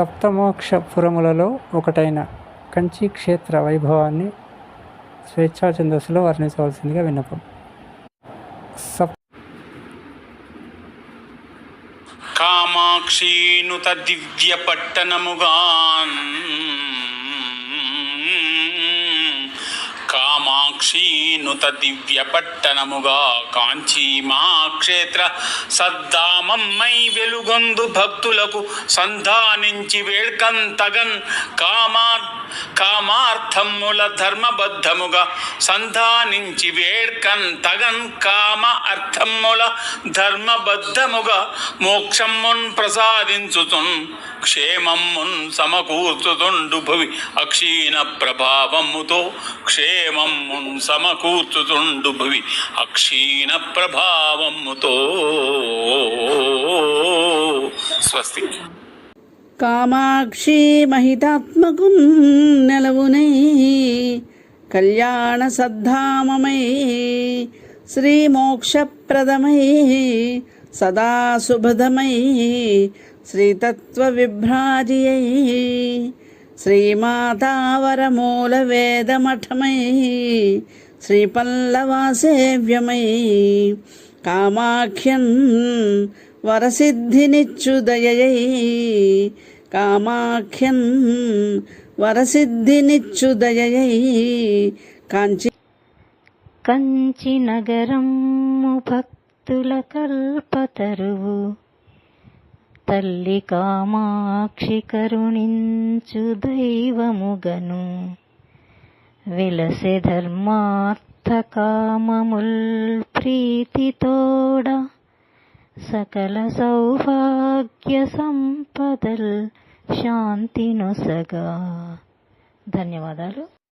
సప్తమోక్షపురములలో ఒకటైన కంచి క్షేత్ర వైభవాన్ని స్వేచ్ఛా ఛందస్సులో వర్ణించవలసిందిగా విన్నపం. సప్ కామాక్షీనుత దివ్య పట్టణముగాన్ కామాక్షీనుత దివ్య పట్టణముగా కాంచీ మహాక్షేత్ర సద్దామమ్మై వెలుగొందు భక్తులకు సంధానించి వేಳ್కంతగన్ కామా కామార్థముల ధర్మబద్ధముగా సంధానించి వేడ్కన్ తగన్ కామ అర్థముల ధర్మబద్ధముగా మోక్షమ్మున్ ప్రసాదించుతున్ క్షేమమ్మున్ సమకూర్చుతుండు భువి అక్షీణ ప్రభావముతో క్షేమమ్మున్ సమకూర్చుతుండు భువి. అక్షీణ ప్రభావముతో. స్వస్తి. కామాక్షి మహితాత్మకు నెలవునై. కళ్యాణ సద్ధామమై. శ్రీమోక్షప్రదమై సదా శుభదమై శ్రీతత్వ విభ్రాజియై. శ్రీమాతావరమూల వేదమఠమై శ్రీపల్లవాసేవ్యమై కామాఖ్యన్ వరసిద్ధినిచ్చుదయై కామాఖ్యన్ వరసిద్ధినిచ్చుదయై కాంచి కంచి నగరం భక్తుల కల్పతరువు తల్లి కామాక్షి కరుణించు దైవముగను. విలసె ధర్మార్థ కామముల్ ప్రీతితోడ సకల సౌభాగ్య సంపదల్ శాంతినొసగా. ధన్యవాదాలు.